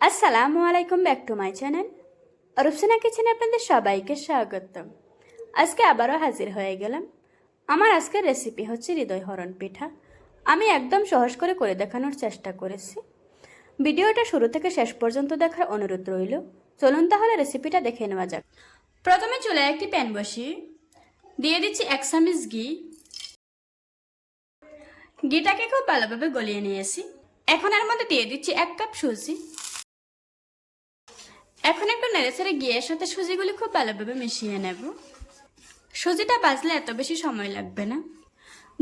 আসসালামু আলাইকুম back to my channel Rupsina কিচেনে আপনাদের সবাইকে স্বাগতম। আজকে আবারও হাজির হয়ে গেলাম। আমার আজকের রেসিপি হচ্ছে হৃদয় হরণ পিঠা। আমি একদম সহজ করে করে দেখানোর চেষ্টা করেছি। ভিডিওটা শুরু থেকে শেষ পর্যন্ত দেখার অনুরোধ রইল। চলুন তাহলে রেসিপিটা দেখে নেওয়া যাক। প্রথমে চুলায় একটি প্যান বসিয়ে দিয়ে দিচ্ছি এক চামচ ঘি। ঘিটাকে খুব ভালোভাবে গলিয়ে নিয়েছি। এখন এর মধ্যে দিয়ে দিচ্ছি এক কাপ সুজি। এখন একটু নেড়েচেড়ে গিয়ে সাথে সুজিগুলি খুব ভালোভাবে মিশিয়ে নেব। সুজিটা বাজলে এত বেশি সময় লাগবে না।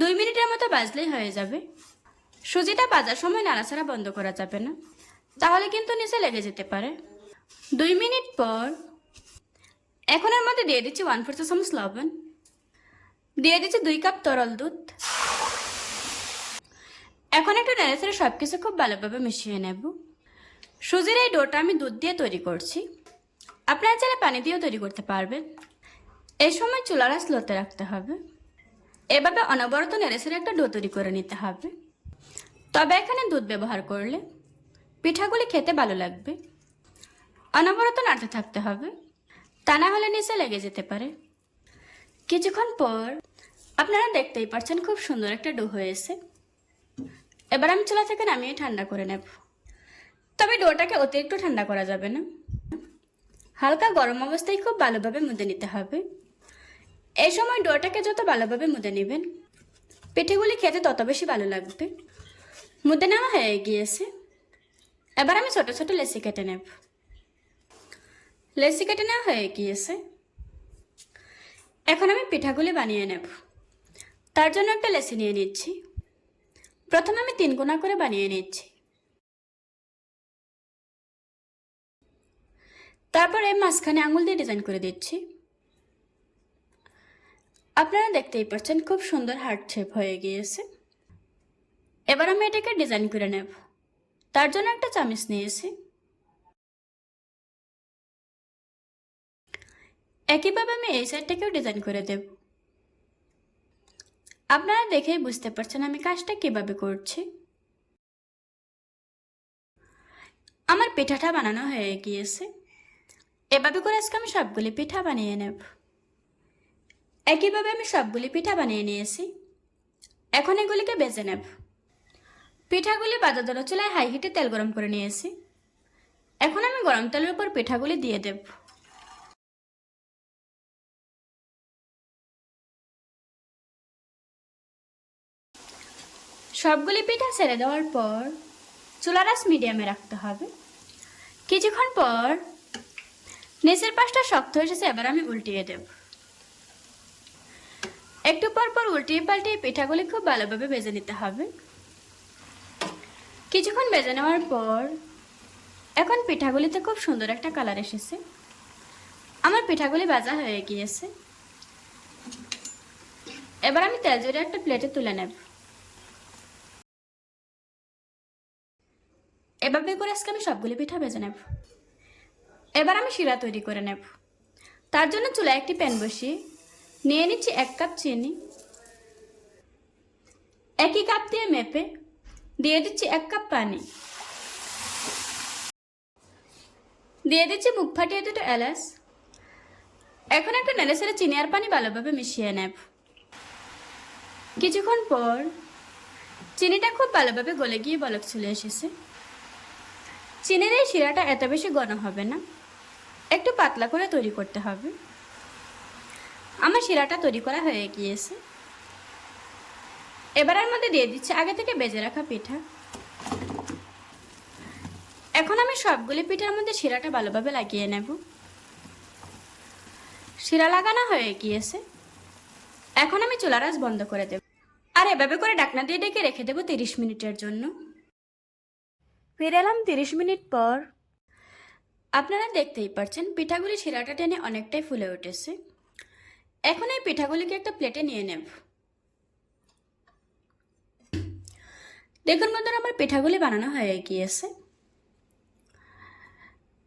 দুই মিনিটের মতো বাজলেই হয়ে যাবে। সুজিটা বাজার সময় নাড়াচাড়া বন্ধ করা যাবে না। তাহলে কিন্তু নিচে লেগে যেতে পারে। দুই মিনিট পর এখন এর মধ্যে দিয়ে দিচ্ছি ওয়ান ফোর্থ চামচ লবণ। দিয়ে দিচ্ছি দুই কাপ তরল দুধ। এখন একটু নেড়েচেড়ে সব কিছু খুব ভালোভাবে মিশিয়ে নেব। সুজির এই ডোটা আমি দুধ দিয়ে তৈরি করছি। আপনারা চাইলে পানি দিয়েও তৈরি করতে পারবেন। এই সময় চুলারা স্লোতে রাখতে হবে। এভাবে অনবরত নেড়েসের একটা ডো তৈরি করে নিতে হবে। তবে এখানে দুধ ব্যবহার করলে পিঠাগুলি খেতে ভালো লাগবে। অনবরত নাড়তে থাকতে হবে। তা না হলে নিচে লেগে যেতে পারে। কিছুক্ষণ পর আপনারা দেখতেই পারছেন খুব সুন্দর একটা ডো হয়েছে। এবার আমি চুলা থেকে নামিয়ে ঠান্ডা করে নেব। তবে ডোটাকে অতিরিক্ত ঠান্ডা করা যাবে না। হালকা গরম অবস্থায় খুব ভালোভাবে মুদে নিতে হবে। এই সময় ডোটাকে যত ভালোভাবে মুদে নেবেন, পিঠেগুলি খেতে তত বেশি ভালো লাগবে। মুদে নেওয়া হয়ে গিয়েছে। এবার আমি ছোট ছোট লেসি কেটে নেব। লেসি কেটে নেওয়া হয়ে গিয়েছে। এখন আমি পিঠাগুলি বানিয়ে নেব। তার জন্য একটা লেসি নিয়ে নিচ্ছি। প্রথমে আমি তিন কোনা করে বানিয়ে নিচ্ছি। তারপর মাঝখানে আঙুল দিয়ে ডিজাইন করে দিচ্ছি। আপনারা দেখতেই পাচ্ছেন খুব সুন্দর হার্ট শেপ হয়ে গিয়েছে। এবার আমি এটাকে ডিজাইন করে নেব। তার জন্য একটা চামিচ নিয়েছি। একইভাবে আমি এই সাইডটাকেও ডিজাইন করে দেব। আপনারা দেখেই বুঝতে পারছেন আমি কাজটা কীভাবে করছি। আমার পিঠাটা বানানো হয়ে গিয়েছে। এভাবে করে আজকে আমি সবগুলি পিঠা বানিয়ে নেব। একইভাবে আমি সবগুলি পিঠা বানিয়ে নিয়েছি। এখন এগুলিকে বেজে নেব। পিঠাগুলি বাজার জন্য চুলায় হাই হিটে তেল গরম করে নিয়েছি। এখন আমি গরম তেলের উপর পিঠাগুলি দিয়ে দেব। সবগুলি পিঠা ছেড়ে দেওয়ার পর চুলার আঁচ মিডিয়ামে রাখতে হবে। কিছুক্ষণ পর নিচের পাশটা শক্ত এসেছে, এবার আমি উল্টিয়ে দেব। একটু পর পর উল্টিয়ে পাল্টিয়ে পিঠাগুলি খুব ভালোভাবে ভেজে নিতে হবে। কিছুক্ষণ ভেজে নেওয়ার পর এখন পিঠাগুলিতে খুব সুন্দর একটা কালার এসেছে। আমার পিঠাগুলি ভাজা হয়ে গিয়েছে। এবার আমি তেল জড়িয়ে একটা প্লেটে তুলে নেব। এভাবে করে আজকে আমি সবগুলি পিঠা ভেজে নেব। এবার আমি শিরা তৈরি করে নেব। তার জন্য চুলায় একটি প্যান বসিয়ে নিয়ে নিচ্ছি এক কাপ চিনি। একই কাপ দিয়ে মেপে দিয়ে দিচ্ছি এক কাপ পানি। দিয়ে দিচ্ছি মুখ ফাটিয়ে দুটো এলাচ। এখন একটা নেড়ে ছেড়ে চিনি আর পানি ভালোভাবে মিশিয়ে নেব। কিছুক্ষণ পর চিনিটা খুব ভালোভাবে গলে গিয়ে বলক চলে এসেছে। চিনির এই শিরাটা এত বেশি গরম হবে না। একটু পাতলা করে তৈরি করতে হবে। আমার শিরাটা তৈরি করা হয়ে গিয়েছে। এবার এর মধ্যে দিয়ে দিচ্ছি আগে থেকে বেজে রাখা পিঠা। এখন আমি সবগুলি পিঠার মধ্যে শিরাটা ভালোভাবে লাগিয়ে নেব। শিরা লাগানো হয়ে গিয়েছে। এখন আমি চুলার আঁচ বন্ধ করে দেব। আর এভাবে করে ডাকনা দিয়ে ডেকে রেখে দেবো তিরিশ মিনিটের জন্য। ফিরে এলাম তিরিশ মিনিট পর। আপনারা দেখতেই পাচ্ছেন পিঠাগুলি শিরাটা টেনে অনেকটাই ফুলে উঠেছে। এখন এই পিঠাগুলিকে একটা প্লেটে নিয়ে নেব। দেখুন বন্ধুরা, আমার পিঠাগুলি বানানো হয়ে গিয়েছে।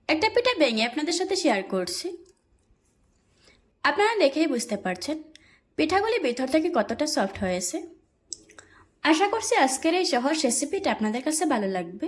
একটা পিঠা ভেঙে আপনাদের সাথে শেয়ার করছি। আপনারা দেখেই বুঝতে পারছেন, পিঠাগুলি ভিতর থেকে কতটা সফট হয়েছে। আশা করছি আজকের এই সহজ রেসিপিটা আপনাদের কাছে ভালো লাগবে।